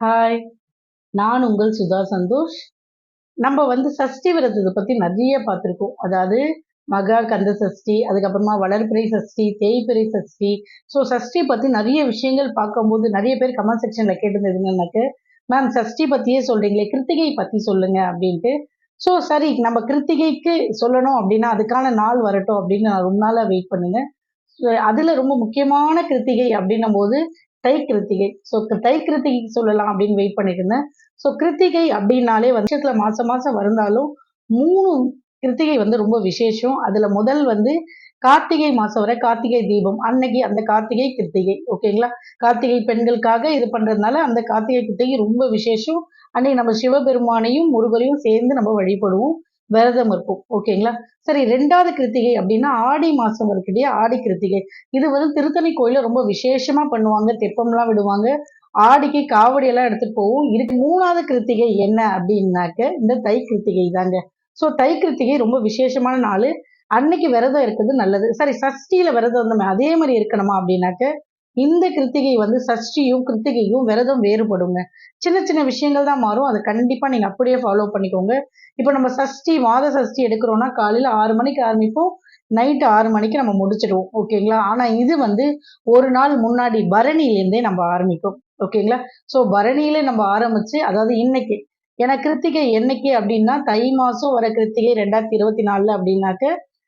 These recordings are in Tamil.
ஹாய் நான் உங்கள் சுதா சந்தோஷ். நம்ம வந்து சஷ்டி விரதத்தை பற்றி நிறைய பார்த்துருக்கோம். அதாவது மகா கந்த சஷ்டி அதுக்கப்புறமா வளர்பிறை சஷ்டி தேய்பிறை சஷ்டி. ஸோ சஷ்டி பற்றி நிறைய விஷயங்கள் பார்க்கும்போது நிறைய பேர் கமெண்ட் செக்ஷனில் கேட்டிருந்ததுன்னு மேம் சஷ்டி பற்றியே சொல்கிறீங்களே கிருத்திகை பற்றி சொல்லுங்க அப்படின்ட்டு. ஸோ சரி நம்ம கிருத்திகைக்கு சொல்லணும் அப்படின்னா அதுக்கான நாள் வரட்டும் அப்படின்னு நான் ரொம்ப நாளாக வெயிட் பண்ணுங்க. அதில் ரொம்ப முக்கியமான கிருத்திகை அப்படின்னும் போது தை கிருத்திகை ஸோ தை கிருத்திகை சொல்லலாம் அப்படின்னு வெயிட் பண்ணிட்டு இருந்தேன் ஸோ கிருத்திகை அப்படின்னாலே வருஷத்துல மாசம் மாசம் வந்தாலும் மூணு கிருத்திகை வந்து ரொம்ப விசேஷம். அதுல முதல் வந்து கார்த்திகை மாசம் வரை கார்த்திகை தீபம். அன்னைக்கு அந்த கார்த்திகை கிருத்திகை. ஓகேங்களா கார்த்திகை பெண்களுக்காக இது பண்றதுனால அந்த கார்த்திகை கிருத்திகை ரொம்ப விசேஷம். அன்னைக்கு நம்ம சிவபெருமானையும் முருகரையும் சேர்ந்து நம்ம வழிபடுவோம். விரதம் இருக்கும் ஓகேங்களா சரி ரெண்டாவது கிருத்திகை அப்படின்னா ஆடி மாசம் இருக்கக்கூடிய ஆடி கிருத்திகை. இது வந்து திருத்தணி கோயில ரொம்ப விசேஷமா பண்ணுவாங்க. தெப்பம்லாம் விடுவாங்க. ஆடிக்கு காவடி எல்லாம் எடுத்துட்டு போவோம். இதுக்கு மூணாவது கிருத்திகை என்ன அப்படின்னாக்க இந்த தை கிருத்திகை தாங்க. ஸோ தை கிருத்திகை ரொம்ப விசேஷமான நாள். அன்னைக்கு விரதம் இருக்கிறது நல்லது. சரி சஷ்டியில விரதம் வந்தோமே அதே மாதிரி இருக்கணுமா அப்படின்னாக்க இந்த கிருத்திகை வந்து சஷ்டியும் கிருத்திகையும் விரதம் வேறுபடுங்க. சின்ன சின்ன விஷயங்கள் தான் மாறும். அதை கண்டிப்பா நீங்க அப்படியே ஃபாலோ பண்ணிக்கோங்க. இப்போ நம்ம சஷ்டி மாத சஷ்டி எடுக்கிறோம்னா காலையில் ஆறு மணிக்கு ஆரம்பிப்போம். நைட்டு ஆறு மணிக்கு நம்ம முடிச்சிடுவோம். ஓகேங்களா? ஆனால் இது வந்து ஒரு நாள் முன்னாடி பரணியிலேருந்தே நம்ம ஆரம்பிப்போம். ஓகேங்களா? ஸோ பரணியில நம்ம ஆரம்பிச்சு அதாவது இன்னைக்கு. ஏன்னா கிருத்திகை என்னைக்கு அப்படின்னா தை மாதம் வர கிருத்திகை ரெண்டாயிரத்தி இருபத்தி நாலில் அப்படின்னாக்க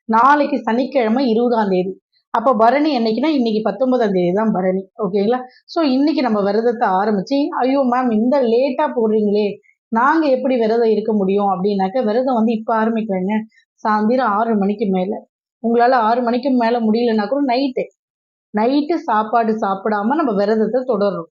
நாளைக்கு சனிக்கிழமை இருபதாம் தேதி. அப்போ பரணி என்னைக்குன்னா இன்னைக்கு பத்தொன்பதாம் தேதி தான் பரணி. ஓகேங்களா? ஸோ இன்னைக்கு நம்ம விரதத்தை ஆரம்பிச்சு ஐயோ மேம் இந்த லேட்டாக போடுறீங்களே நாங்கள் எப்படி விரதம் இருக்க முடியும் அப்படின்னாக்க விரதம் வந்து இப்போ ஆரம்பிக்கிறேங்க சாயந்தரம் ஆறு மணிக்கு மேலே. உங்களால் ஆறு மணிக்கு மேலே முடியலன்னா கூட நைட்டு நைட்டு சாப்பாடு சாப்பிடாம நம்ம விரதத்தை தொடர்றோம்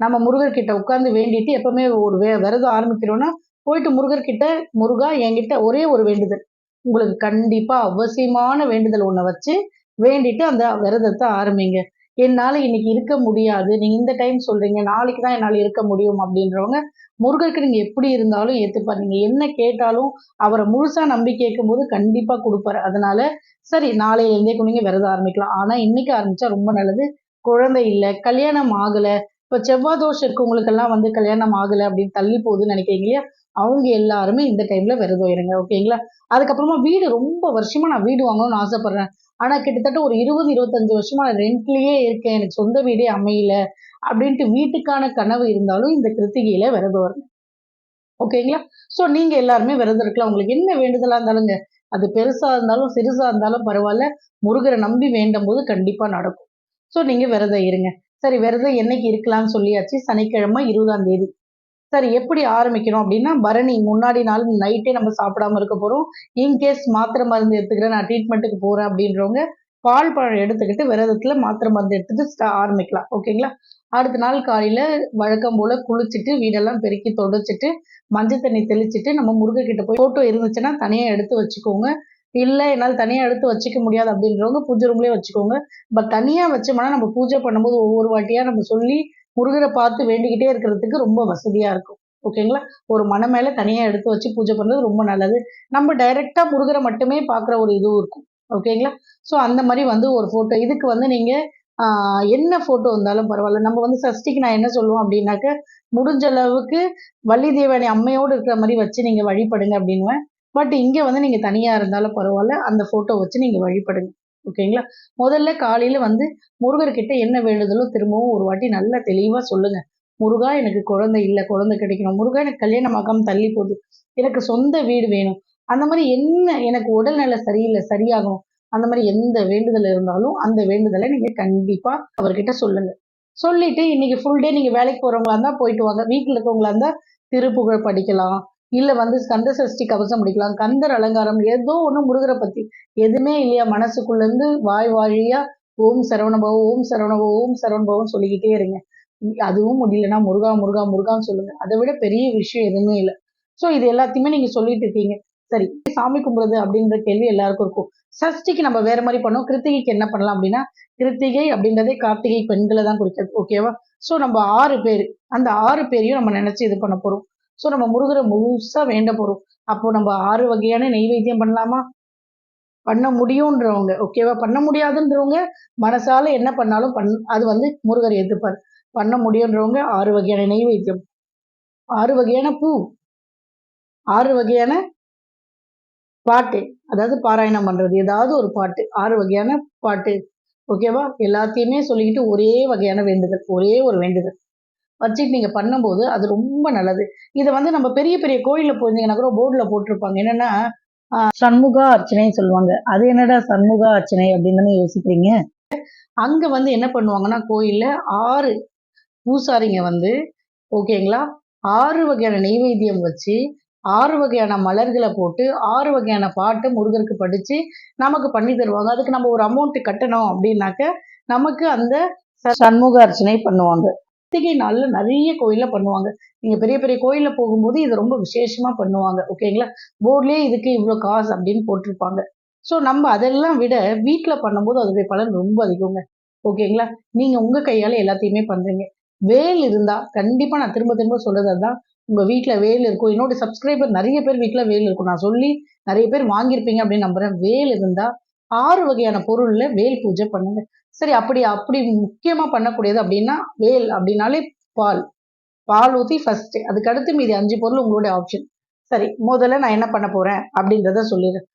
நம்ம முருகர்கிட்ட உட்காந்து வேண்டிட்டு எப்பவுமே ஒரு வே விரதம் ஆரம்பிக்கிறோம்னா போயிட்டு முருகர்கிட்ட முருகா என்கிட்ட ஒரே ஒரு வேண்டுதல். உங்களுக்கு கண்டிப்பா அவசியமான வேண்டுதல் ஒன்றை வச்சு வேண்டிட்டு அந்த விரதத்தை ஆரம்பிங்க. என்னால் இன்னைக்கு இருக்க முடியாது. நீங்கள் இந்த டைம் சொல்கிறீங்க நாளைக்கு தான் என்னால் இருக்க முடியும் அப்படின்றவங்க முருகருக்கு நீங்கள் எப்படி இருந்தாலும் ஏற்றுப்பார் நீங்கள் என்ன கேட்டாலும் அவரை முழுசாக நம்பி கேட்கும்போது கண்டிப்பாக கொடுப்பாரு. அதனால சரி நாளையிலேருந்தே குனிங்க விரதம் ஆரம்பிக்கலாம். ஆனால் இன்னைக்கு ஆரம்பிச்சா ரொம்ப நல்லது. குழந்தை இல்லை கல்யாணம் ஆகலை. இப்போ செவ்வாய் தோஷம் இருக்கவங்களுக்கெல்லாம் வந்து கல்யாணம் ஆகலை அப்படின்னு தள்ளி போகுதுன்னு நினைக்கிறீங்க இல்லையா? அவங்க எல்லாருமே இந்த டைம்ல விரதம் இருங்க ஓகேங்களா அதுக்கப்புறமா வீடு ரொம்ப வருஷமா நான் வீடு வாங்கணும்னு ஆசைப்படுறேன். ஆனா கிட்டத்தட்ட ஒரு இருபது இருபத்தஞ்சு வருஷமா நான் ரெண்ட்லயே இருக்கேன். எனக்கு சொந்த வீடே அமையல அப்படின்ட்டு வீட்டுக்கான கனவு இருந்தாலும் இந்த கிருத்திகையில விரதம் வரணும். ஓகேங்களா? ஸோ நீங்க எல்லாருமே விரதம் இருக்கலாம். உங்களுக்கு என்ன வேண்டுதலா இருந்தாலுங்க அது பெருசா இருந்தாலும் சிறுசா இருந்தாலும் பரவாயில்ல. முருகரை நம்பி வேண்டும் போது கண்டிப்பா நடக்கும். ஸோ நீங்க விரதம் இருங்க. சரி விரதம் என்னைக்கு இருக்கலாம்னு சொல்லியாச்சு. சனிக்கிழமை இருபதாம் தேதி. சார் எப்படி ஆரம்பிக்கணும் அப்படின்னா பரணி முன்னாடி நாள் நைட்டே நம்ம சாப்பிடாம இருக்க போறோம். இன்கேஸ் மாத்திரை மருந்து எடுத்துக்கிறேன் நான் ட்ரீட்மெண்ட்டுக்கு போறேன் அப்படின்றவங்க பால் பழம் எடுத்துக்கிட்டு விரதத்துல மாத்திரை மருந்து எடுத்துட்டு ஆரம்பிக்கலாம். ஓகேங்களா அடுத்த நாள் காலையில வழக்கம் போல குளிச்சுட்டு வீடெல்லாம் பெருக்கி தொடச்சிட்டு மஞ்சள் தண்ணி தெளிச்சுட்டு நம்ம முருகை போய் போட்டோ இருந்துச்சுன்னா தனியா எடுத்து வச்சுக்கோங்க. இல்லை என்னால் தனியாக எடுத்து வச்சுக்க முடியாது அப்படின்றவங்க பூஜை ரூம்லேயே வச்சுக்கோங்க. பட் தனியாக வச்சோம்னா நம்ம பூஜை பண்ணும்போது ஒவ்வொரு வாட்டியாக நம்ம சொல்லி முருகரை பார்த்து வேண்டிக்கிட்டே இருக்கிறதுக்கு ரொம்ப வசதியாக இருக்கும். ஓகேங்களா ஒரு மன மேலே தனியாக எடுத்து வச்சு பூஜை பண்ணுறது ரொம்ப நல்லது. நம்ம டைரெக்டாக முருகரை மட்டுமே பார்க்குற ஒரு இதுவும் இருக்கும். ஓகேங்களா ஸோ அந்த மாதிரி வந்து ஒரு ஃபோட்டோ இதுக்கு வந்து நீங்கள் என்ன ஃபோட்டோ வந்தாலும் பரவாயில்ல. நம்ம வந்து சஷ்டிக்கு நான் என்ன சொல்லுவோம் அப்படின்னாக்க முடிஞ்ச அளவுக்கு வள்ளி தேவானி அம்மையோடு இருக்கிற மாதிரி வச்சு நீங்கள் வழிபடுங்க அப்படின்னுவேன். பட் இங்கே வந்து நீங்கள் தனியாக இருந்தாலும் பரவாயில்ல. அந்த ஃபோட்டோ வச்சு நீங்கள் வழிபடுங்க. ஓகேங்களா? முதல்ல காலையில வந்து முருகர்கிட்ட என்ன வேண்டுதலோ திரும்பவும் ஒரு வாட்டி நல்லா தெளிவா சொல்லுங்க. முருகா எனக்கு குழந்தை இல்லை குழந்தை கிடைக்கணும். முருகா எனக்கு கல்யாணம் ஆகாம தள்ளி போகுது. எனக்கு சொந்த வீடு வேணும். அந்த மாதிரி என்ன எனக்கு உடல்நிலை சரியில்லை சரியாகணும் அந்த மாதிரி எந்த வேண்டுதல் இருந்தாலும் அந்த வேண்டுதலை நீங்க கண்டிப்பா அவர்கிட்ட சொல்லுங்க. சொல்லிட்டு இன்னைக்கு ஃபுல் டே நீங்க வேலைக்கு போறவங்களா இருந்தா போயிட்டு வாங்க. வீட்டுல இருக்கவங்களா இருந்தா திருப்புகழ் படிக்கலாம். இல்ல வந்து கந்த சஷ்டி கவசம் முடிக்கலாம். கந்தர் அலங்காரம் ஏதோ ஒண்ணு முருகரை பத்தி. எதுவுமே இல்லையா? மனசுக்குள்ள இருந்து வாய் வாழியா ஓம் சரவணபவ ஓம் சரவணபவ ஓம் சரவணபவம் சொல்லிக்கிட்டே இருங்க. அதுவும் முடியலன்னா முருகா முருகா முருகான்னு சொல்லுங்க. அதை விட பெரிய விஷயம் எதுவுமே இல்லை. ஸோ இது எல்லாத்தையுமே நீங்க சொல்லிட்டு இருக்கீங்க. சரி சாமி கும்பிடுறது அப்படின்ற கேள்வி எல்லாருக்கும் இருக்கும். சஷ்டிக்கு நம்ம வேற மாதிரி பண்ணோம். கிருத்திகைக்கு என்ன பண்ணலாம் அப்படின்னா கிருத்திகை அப்படின்றதே கார்த்திகை பெண்களை தான் குறிக்கிறது. ஓகேவா ஸோ நம்ம ஆறு பேர் அந்த ஆறு பேரையும் நம்ம நினைச்சு இது பண்ண போறோம். ஸோ நம்ம முருகரை முழுசா வேண்ட போறோம். அப்போ நம்ம ஆறு வகையான நெய்வேத்தியம் பண்ணலாமா? பண்ண முடியுன்றவங்க ஓகேவா பண்ண முடியாதுன்றவங்க மனசால என்ன பண்ணாலும் பண் அது வந்து முருகர் எதிர்ப்பார் பண்ண முடியுன்றவங்க ஆறு வகையான நெய்வேத்தியம் ஆறு வகையான பூ. ஆறு வகையான பாட்டு. அதாவது பாராயணம் பண்றது. ஏதாவது ஒரு பாட்டு. ஆறு வகையான பாட்டு. ஓகேவா எல்லாத்தையுமே சொல்லிக்கிட்டு ஒரே வகையான வேண்டுதல். ஒரே ஒரு வேண்டுதல். வச்சுட்டு நீங்க பண்ணும்போது அது ரொம்ப நல்லது. இதை வந்து நம்ம பெரிய பெரிய கோயில்ல போயிருந்தீங்கன்னா கூட போர்டில் போட்டிருப்பாங்க. என்னன்னா ஆஹ், சண்முகா அர்ச்சனைன்னு சொல்லுவாங்க. அது என்னடா சண்முகா அர்ச்சனை அப்படின்னு யோசிக்கிறீங்க? அங்க வந்து என்ன பண்ணுவாங்கன்னா கோயில்ல ஆறு பூசாரிங்க வந்து ஓகேங்களா ஆறு வகையான நெய்வேத்தியம் வச்சு ஆறு வகையான மலர்களை போட்டு ஆறு வகையான பாட்டு முருகருக்கு படிச்சு நமக்கு பண்ணி தருவாங்க. அதுக்கு நம்ம ஒரு அமௌண்ட் கட்டணும் அப்படின்னாக்க நமக்கு அந்த சண்முக அர்ச்சனை பண்ணுவாங்க. கார்த்திகை நாளில் நிறைய கோயிலில் பண்ணுவாங்க. நீங்கள் பெரிய பெரிய கோயிலில் போகும்போது இது ரொம்ப விசேஷமாக பண்ணுவாங்க. ஓகேங்களா? போர்ட்லயே இதுக்கு இவ்வளோ காசு அப்படின்னு போட்டிருப்பாங்க. ஸோ நம்ம அதெல்லாம் விட வீட்டில் பண்ணும்போது அதோடைய பலன் ரொம்ப அதிகங்க. ஓகேங்களா? நீங்கள் உங்கள் கையால் எல்லாத்தையுமே பண்ணுறீங்க வேல் இருந்தால் கண்டிப்பாக நான் திரும்ப திரும்ப சொல்கிறது அதுதான் உங்கள் வீட்டில் வேல் இருக்கும். என்னோட சப்ஸ்கிரைபர் நிறைய பேர் வீட்டில் வேல் இருக்கும். நான் சொல்லி நிறைய பேர் வாங்கியிருப்பீங்க அப்படின்னு நம்புறேன். வேல் இருந்தால் ஆறு வகையான பொருள்ல வேல் பூஜை பண்ணுங்க. சரி அப்படி அப்படி முக்கியமா பண்ணக்கூடியது அப்படின்னா வேல் அப்படின்னாலே பால். பால் ஊற்றி ஃபர்ஸ்ட் அதுக்கு அடுத்து மீதி அஞ்சு பொருள் உங்களுடைய ஆப்ஷன் சரி முதல்ல நான் என்ன பண்ண போறேன் அப்படின்றத சொல்லிடுறேன்.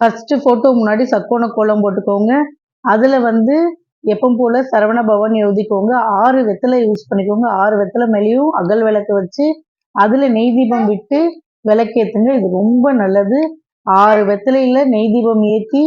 ஃபர்ஸ்ட் போட்டோ முன்னாடி சக்கோண கோலம் போட்டுக்கோங்க. அதுல வந்து எப்பவும் போல சரவண பவன் எழுதிக்கோங்க. ஆறு வெத்தலை யூஸ் பண்ணிக்கோங்க. ஆறு வெத்தலை மேலேயும் அகல் விளக்கு வச்சு அதுல நெய் தீபம் விட்டு விளக்கேத்துங்க. இது ரொம்ப நல்லது. ஆறு வெத்தலையில நெய் தீபம் ஏற்றி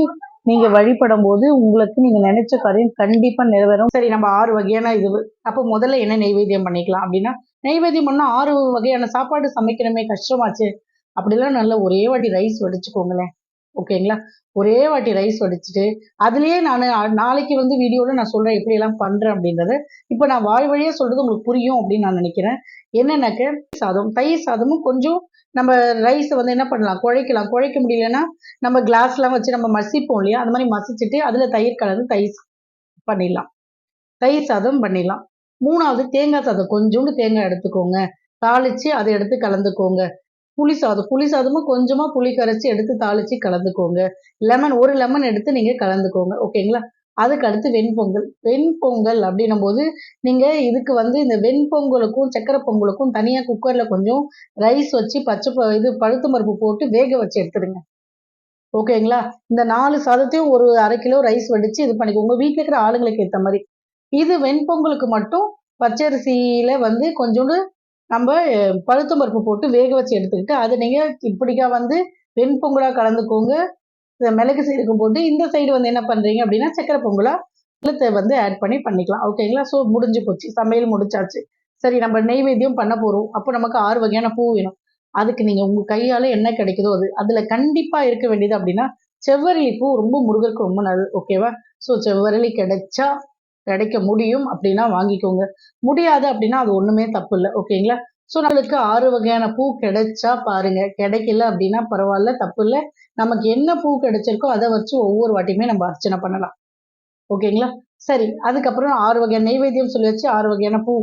நீங்க வழிபடும் போது உங்களுக்கு நீங்க நினைச்ச காரியம் கண்டிப்பா நிறைவேறும். சரி நம்ம ஆறு வகையான இது அப்போ முதல்ல என்ன நெய்வேத்தியம் பண்ணிக்கலாம் அப்படின்னா நெய்வேத்தியம் பண்ணா ஆறு வகையான சாப்பாடு சமைக்கணுமே கஷ்டமாச்சு. அப்படிலாம் நல்ல ஒரே வாட்டி ரைஸ் வடிச்சுக்கோங்களேன். ஓகேங்களா? ஒரே வாட்டி ரைஸ் வடிச்சிட்டு அதுலயே நான் நாளைக்கு வந்து வீடியோல நான் சொல்றேன் எப்படி எல்லாம் பண்றேன் அப்படின்றத. இப்போ நான் வாய் வழியா சொல்றது உங்களுக்கு புரியும் அப்படின்னு நான் நினைக்கிறேன். என்னென்னாக்க சாதம் தயிர் சாதமும் கொஞ்சம் நம்ம ரைஸை வந்து என்ன பண்ணலாம் குழைக்கலாம். குழைக்க முடியலன்னா நம்ம கிளாஸ்லாம் வச்சு நம்ம மசிப்போம் இல்லையா? அந்த மாதிரி மசிச்சுட்டு அதுல தயிர் கலந்து தயிர் பண்ணிடலாம். தயிர் சாதம் பண்ணிடலாம். மூணாவது தேங்காய் சாதம் கொஞ்சோண்டு தேங்காய் எடுத்துக்கோங்க. தாளிச்சு அதை எடுத்து கலந்துக்கோங்க. புளி சாதம் புளி சாதமும் கொஞ்சமா புளி கரைச்சி எடுத்து தாளிச்சு கலந்துக்கோங்க. லெமன் ஒரு லெமன் எடுத்து நீங்க கலந்துக்கோங்க. ஓகேங்களா அதுக்கு அடுத்து வெண்பொங்கல். வெண்பொங்கல் அப்படின்னும் போது நீங்கள் இதுக்கு வந்து இந்த வெண்பொங்கலுக்கும் சக்கரை பொங்கலுக்கும் தனியாக குக்கரில் கொஞ்சம் ரைஸ் வச்சு பச்சை ப- இது பழுத்து பருப்பு போட்டு வேக வச்சு எடுத்துடுங்க. ஓகேங்களா? இந்த நாலு சாதத்தையும் ஒரு அரை கிலோ ரைஸ் வடித்து இது பண்ணிக்கோங்க. உங்கள் வீட்டில் இருக்கிற ஆளுங்களுக்கு ஏற்ற மாதிரி. இது வெண்பொங்கலுக்கு மட்டும் பச்சரிசியில் வந்து கொஞ்சோண்டு நம்ம பழுத்து பழுத்த பருப்பு போட்டு வேக வச்சு எடுத்துக்கிட்டு அதை நீங்கள் இப்படிக்கா வந்து வெண்பொங்கலாக கலந்துக்கோங்க. மிளகு சைடுக்கும் போட்டு இந்த சைடு வந்து என்ன பண்ணுறீங்க அப்படின்னா சக்கரை பொங்கலாக வெள்ளத்தை வந்து ஆட் பண்ணி பண்ணிக்கலாம். ஓகேங்களா ஸோ முடிஞ்சு போச்சு. சமையல் முடிச்சாச்சு. சரி நம்ம நெய்வேத்தியம் பண்ண போகிறோம் அப்போ நமக்கு ஆறு வகையான பூ வேணும். அதுக்கு நீங்கள் உங்கள் கையால் என்ன கிடைக்குதோ அது. அதில் கண்டிப்பாக இருக்க வேண்டியது அப்படின்னா செவ்வரளி பூ ரொம்ப முருகருக்கு ரொம்ப நல்லது. ஓகேவா ஸோ செவ்வரளி கிடைச்சா கிடைக்க முடியும் அப்படின்னா வாங்கிக்கோங்க. முடியாது அப்படின்னா அது ஒன்றுமே தப்பு இல்லை. ஓகேங்களா ஸோ நம்மளுக்கு ஆறு வகையான பூ கிடைச்சா பாருங்க. கிடைக்கல அப்படின்னா பரவாயில்ல தப்பு இல்லை. நமக்கு என்ன பூ கிடைச்சிருக்கோ அதை வச்சு ஒவ்வொரு வாட்டியுமே நம்ம அர்ச்சனை பண்ணலாம். ஓகேங்களா? சரி அதுக்கப்புறம் ஆறு வகையான நெய்வேத்தியம் சொல்லி வச்சு ஆறு வகையான பூ.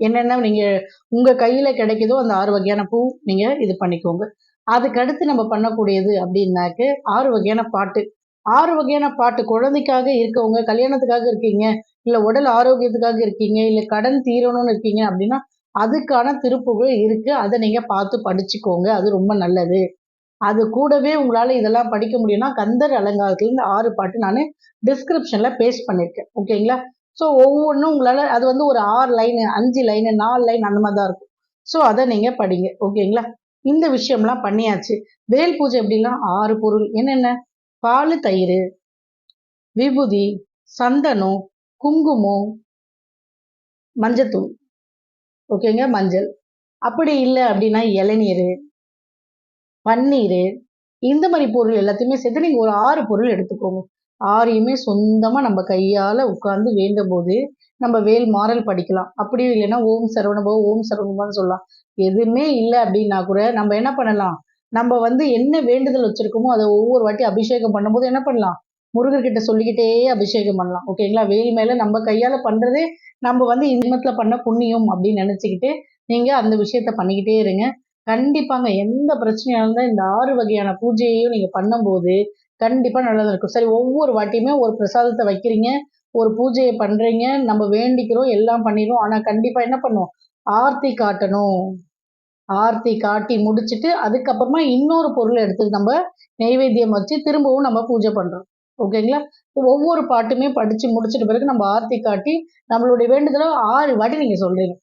என்னென்ன நீங்க உங்க கையில கிடைக்குதோ அந்த ஆறு வகையான பூ நீங்க இது பண்ணிக்கோங்க. அதுக்கு அடுத்து நம்ம பண்ணக்கூடியது அப்படின்னாக்க ஆறு வகையான பாட்டு. ஆறு வகையான பாட்டு குழந்தைக்காக இருக்கவங்க கல்யாணத்துக்காக இருக்கீங்க இல்ல உடல் ஆரோக்கியத்துக்காக இருக்கீங்க இல்ல கடன் தீரணும்னு இருக்கீங்க அப்படின்னா அதுக்கான திருப்புகள் இருக்கு. அதை நீங்க பார்த்து படிச்சுக்கோங்க. அது ரொம்ப நல்லது. அது கூடவே உங்களால இதெல்லாம் படிக்க முடியும்னா கந்தர் அலங்காரத்துல இந்த ஆறு பாட்டு நான் டிஸ்கிரிப்ஷன்ல பேஸ்ட் பண்ணியிருக்கேன் ஓகேங்களா ஸோ ஒவ்வொன்றும் உங்களால அது வந்து ஒரு ஆறு லைனு அஞ்சு லைனு நாலு லைன் அந்த மாதிரி தான் இருக்கும். ஸோ அதை நீங்க படிங்க. ஓகேங்களா இந்த விஷயம்லாம் பண்ணியாச்சு. வேல் பூஜை எப்படிலாம் ஆறு பொருள். என்னென்ன? பால் தயிர் விபூதி சந்தனம் குங்குமம் மஞ்சத்தூள். ஓகேங்க? மஞ்சள். அப்படி இல்லை அப்படின்னா இளநீர் பன்னீர் இந்த மாதிரி பொருள் எல்லாத்தையுமே சேர்த்து நீங்கள் ஒரு ஆறு பொருள் எடுத்துக்கோங்க. ஆறையுமே சொந்தமாக நம்ம கையால் உட்காந்து வேண்டும் போது நம்ம வேல் மாறல் படிக்கலாம். அப்படியும் இல்லைன்னா ஓம் சரவணபோ ஓம் சரவணபான்னு சொல்லலாம். எதுவுமே இல்லை அப்படின்னா கூட நம்ம என்ன பண்ணலாம்? நம்ம வந்து என்ன வேண்டுதல் வச்சுருக்கோமோ அதை ஒவ்வொரு வாட்டி அபிஷேகம் பண்ணும்போது என்ன பண்ணலாம்? முருகர்கிட்ட சொல்லிக்கிட்டே அபிஷேகம் பண்ணலாம். ஓகேங்களா? வேல் மேல நம்ம கையால பண்றதே நம்ம வந்து இன்பத்துல பண்ண புண்ணியம் அப்படின்னு நினைச்சுக்கிட்டு நீங்க அந்த விஷயத்த பண்ணிக்கிட்டே இருங்க. கண்டிப்பாங்க. எந்த பிரச்சனையா இருந்தா இந்த ஆறு வகையான பூஜையையும் நீங்க பண்ணும்போது கண்டிப்பா நல்லதா இருக்கும் சரி ஒவ்வொரு வாட்டியுமே ஒரு பிரசாதத்தை வைக்கிறீங்க ஒரு பூஜையை பண்றீங்க நம்ம வேண்டிக்கிறோம் எல்லாம் பண்ணிடுறோம். ஆனா கண்டிப்பா என்ன பண்ணுவோம்? ஆர்த்தி காட்டணும். ஆர்த்தி காட்டி முடிச்சுட்டு அதுக்கப்புறமா இன்னொரு பொருளை எடுத்து நம்ம நெய்வேத்தியம் வச்சு திரும்பவும் நம்ம பூஜை பண்றோம். ஓகேங்களா ஒவ்வொரு பாட்டுமே படிச்சு முடிச்சிட்ட பிறகு நம்ம ஆர்த்தி காட்டி நம்மளுடைய வேண்டுதலை ஆறு வாட்டி நீங்க சொல்றீங்க.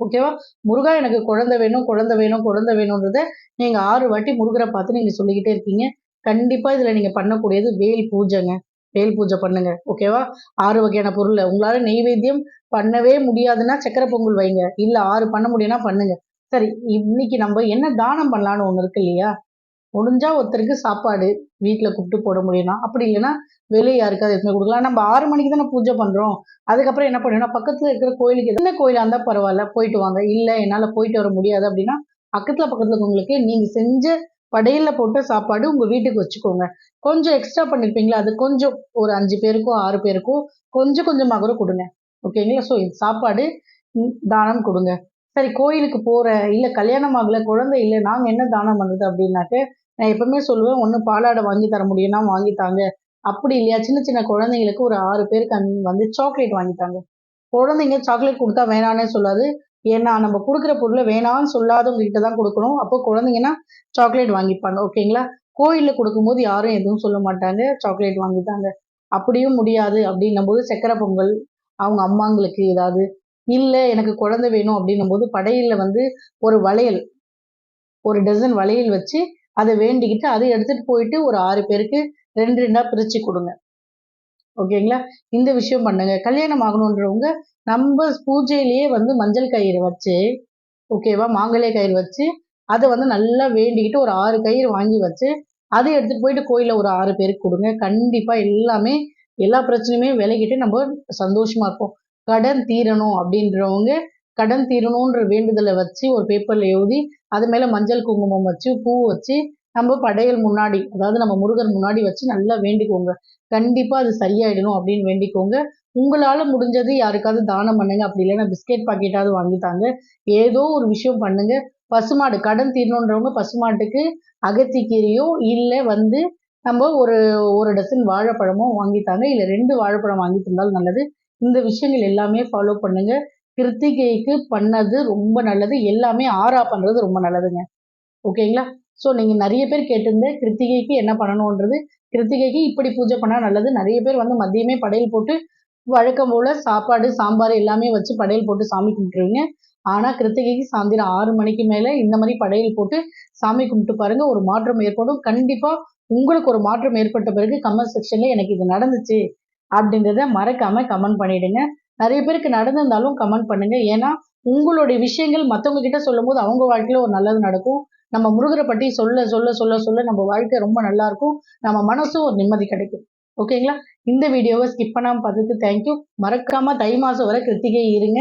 ஓகேவா முருகா எனக்கு குழந்தை வேணும் குழந்தை வேணும் குழந்தை வேணும்ன்றத நீங்க ஆறு வாட்டி முருகரை பார்த்து நீங்க சொல்லிக்கிட்டே இருக்கீங்க. கண்டிப்பா இதுல நீங்க பண்ணக்கூடியது வேல் பூஜைங்க. வேல் பூஜை பண்ணுங்க. ஓகேவா ஆறு வகையான பொருள். உங்களால நெய்வேத்தியம் பண்ணவே முடியாதுன்னா சக்கரை பொங்கல் வைங்க. இல்ல ஆறு பண்ண முடியும்னா பண்ணுங்க. சரி இன்னைக்கு நம்ம என்ன தானம் பண்ணலான்னு ஒண்ணு இருக்கு இல்லையா? முடிஞ்சா ஒருத்தருக்கு சாப்பாடு வீட்டில் கூப்பிட்டு போட முடியும்னா அப்படி இல்லைன்னா வெளியே யாருக்காவது எடுத்துன்னு கொடுக்கலாம் நம்ம ஆறு மணிக்கு தானே பூஜை பண்ணுறோம் அதுக்கப்புறம் என்ன பண்ணணும் பக்கத்தில் இருக்கிற கோயிலுக்கு எந்த கோயிலாக இருந்தால் பரவாயில்ல போயிட்டு வாங்க. இல்லை என்னால் போயிட்டு வர முடியாது அப்படின்னா பக்கத்தில் பக்கத்தில் இருக்கவங்களுக்கு நீங்கள் செஞ்ச படையில போட்ட சாப்பாடு உங்கள் வீட்டுக்கு வச்சுக்கோங்க. கொஞ்சம் எக்ஸ்ட்ரா பண்ணியிருப்பீங்களா அது கொஞ்சம் ஒரு அஞ்சு பேருக்கும் ஆறு பேருக்கோ கொஞ்சம் கொஞ்சமாக கூட கொடுங்க. ஓகேங்களா ஸோ இது சாப்பாடு தானம் கொடுங்க. சரி கோயிலுக்கு போகிற இல்லை கல்யாணம் ஆகலை குழந்தை இல்லை நாங்கள் என்ன தானம் பண்ணுறது அப்படின்னாக்க நான் எப்பவுமே சொல்லுவேன் ஒன்று பாலாடை வாங்கி தர முடியும்னா வாங்கி தாங்க அப்படி இல்லையா? சின்ன சின்ன குழந்தைங்களுக்கு ஒரு ஆறு பேருக்கு அந் வந்து சாக்லேட் வாங்கி தாங்க. குழந்தைங்க சாக்லேட் கொடுத்தா வேணான்னே சொல்லாது. ஏன்னா நம்ம கொடுக்குற பொருளை வேணாம்னு சொல்லாதவங்க கிட்ட தான் கொடுக்கணும். அப்போ குழந்தைங்கன்னா சாக்லேட் வாங்கிப்பாங்க. ஓகேங்களா? கோயிலில் கொடுக்கும்போது யாரும் எதுவும் சொல்ல மாட்டாங்க. சாக்லேட் வாங்கித்தாங்க அப்படியும் முடியாது. அப்படின்னும் போது சக்கரை பொங்கல் அவங்க அம்மாங்களுக்கு ஏதாவது இல்லை எனக்கு குழந்தை வேணும். அப்படின்னும் போது படையில வந்து ஒரு வளையல் ஒரு டசன் வளையல் வச்சு அதை வேண்டிக்கிட்டு அதை எடுத்துட்டு போயிட்டு ஒரு ஆறு பேருக்கு ரெண்டு ரெண்டா பிரிச்சு கொடுங்க. ஓகேங்களா இந்த விஷயம் பண்ணுங்க. கல்யாணம் ஆகணுன்றவங்க நம்ம பூஜையிலேயே வந்து மஞ்சள் கயிறு வச்சு ஓகேவா மாங்கல்ய கயிறு வச்சு அதை வந்து நல்லா வேண்டிக்கிட்டு ஒரு ஆறு கயிறு வாங்கி வச்சு அதை எடுத்துட்டு போயிட்டு கோயிலில் ஒரு ஆறு பேருக்கு கொடுங்க. கண்டிப்பா எல்லாமே எல்லா பிரச்சனையுமே விலகிட்டு நம்ம சந்தோஷமா இருப்போம். கடன் தீரணும் அப்படின்றவங்க கடன் தீரணுன்ற வேண்டுதலை வச்சு ஒரு பேப்பரில் எழுதி அது மேலே மஞ்சள் குங்குமம் வச்சு பூ வச்சு நம்ம படையல் முன்னாடி அதாவது நம்ம முருகர் முன்னாடி வச்சு நல்லா வேண்டிக்கோங்க. கண்டிப்பாக அது சரியாயிடணும் அப்படின்னு வேண்டிக்கோங்க. உங்களால் முடிஞ்சது யாருக்காவது தானம் பண்ணுங்க. அப்படி இல்லைன்னா பிஸ்கெட் பாக்கெட்டாவது வாங்கித்தாங்க ஏதோ ஒரு விஷயம் பண்ணுங்க. பசுமாடு கடன் தீரணுன்றவங்க பசுமாட்டுக்கு அகத்திக்கீரையோ இல்லை வந்து நம்ம ஒரு ஒரு டசன் வாழைப்பழமோ வாங்கித்தாங்க இல்லை ரெண்டு வாழைப்பழம் வாங்கி தந்தாலும் நல்லது. இந்த விஷயங்கள் எல்லாமே ஃபாலோ பண்ணுங்க. கிருத்திகைக்கு பண்ணது ரொம்ப நல்லது. எல்லாமே ஆறா பண்ணுறது ரொம்ப நல்லதுங்க. ஓகேங்களா? ஸோ நீங்கள் நிறைய பேர் கேட்டிருந்த கிருத்திகைக்கு என்ன பண்ணணுன்றது கிருத்திகைக்கு இப்படி பூஜை பண்ணால் நல்லது. நிறைய பேர் வந்து மதியமே படையல் போட்டு வழக்கம் போல் சாப்பாடு சாம்பார் எல்லாமே வச்சு படையல் போட்டு சாமி கும்பிட்டுருவீங்க. ஆனால் கிருத்திகைக்கு சாயந்தரம் ஆறு மணிக்கு மேலே இந்த மாதிரி படையல் போட்டு சாமி கும்பிட்டு பாருங்கள் ஒரு மாற்றம் ஏற்படும். கண்டிப்பாக உங்களுக்கு ஒரு மாற்றம் ஏற்பட்ட பிறகு கமெண்ட் செக்ஷனில் எனக்கு இது நடந்துச்சு அப்படின்றத மறக்காமல் கமெண்ட் பண்ணிவிடுங்க நிறைய பேருக்கு நடந்திருந்தாலும் கமெண்ட் பண்ணுங்க. ஏன்னா உங்களுடைய விஷயங்கள் மத்தவங்க கிட்ட சொல்லும் போது அவங்க வாழ்க்கையில ஒரு நல்லது நடக்கும். நம்ம முருகரை பற்றி சொல்ல சொல்ல சொல்ல சொல்ல நம்ம வாழ்க்கை ரொம்ப நல்லா இருக்கும். நம்ம மனசும் ஒரு நிம்மதி கிடைக்கும். ஓகேங்களா இந்த வீடியோவை ஸ்கிப் பண்ணாம பார்த்ததுக்கு தேங்க்யூ மறக்காம தை மாசம் வரை கிருத்திகை இருங்க.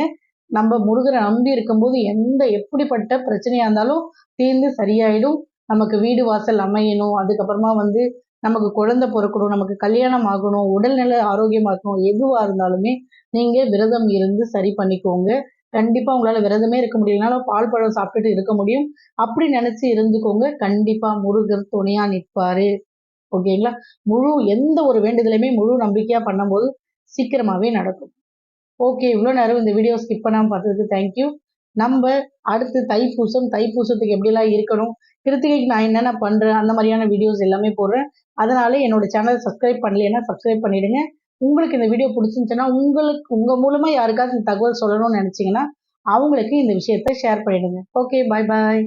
நம்ம முருகரை நம்பி இருக்கும்போது எந்த எப்படிப்பட்ட பிரச்சனையா இருந்தாலும் தீர்ந்து சரியாயிடும். நமக்கு வீடு வாசல் அமையணும். அதுக்கப்புறமா வந்து நமக்கு குழந்தை பிறக்கணும் நமக்கு கல்யாணம் ஆகணும் உடல்நிலை ஆரோக்கியமா இருக்கணும் எதுவா இருந்தாலுமே நீங்க விரதம் இருந்து சரி பண்ணிக்கோங்க. கண்டிப்பா உங்களால விரதமே இருக்க முடியலனாலும் பால் பழம் சாப்பிட்டுட்டு இருக்க முடியும். அப்படி நினைச்சு இருந்துக்கோங்க. கண்டிப்பா முருகர் துணையா நிற்பாரு. ஓகேங்களா முழு எந்த ஒரு வேண்டுதலையுமே முழு நம்பிக்கையா பண்ணும்போது சீக்கிரமாவே நடக்கும். ஓகே இவ்வளோ நேரம் இந்த வீடியோ ஸ்கிப் பண்ணாம பார்த்ததுக்கு தேங்க்யூ நம்ம அடுத்து தைப்பூசம் தைப்பூசத்துக்கு எப்படிலாம் இருக்கணும் கிருத்திகைக்கு நான் என்னென்ன பண்றேன் அந்த மாதிரியான வீடியோஸ் எல்லாமே போடுறேன். அதனால என்னோட சேனலை சப்ஸ்கிரைப் பண்ணலைன்னா சப்ஸ்கிரைப் பண்ணிடுங்க. உங்களுக்கு இந்த வீடியோ பிடிச்சிருந்துச்சுன்னா உங்களுக்கு உங்கள் மூலமாக யாருக்காவது இந்த தகவல் சொல்லணும்னு நினச்சிங்கன்னா அவங்களுக்கு இந்த விஷயத்த ஷேர் பண்ணிடுங்க. ஓகே பாய் பாய்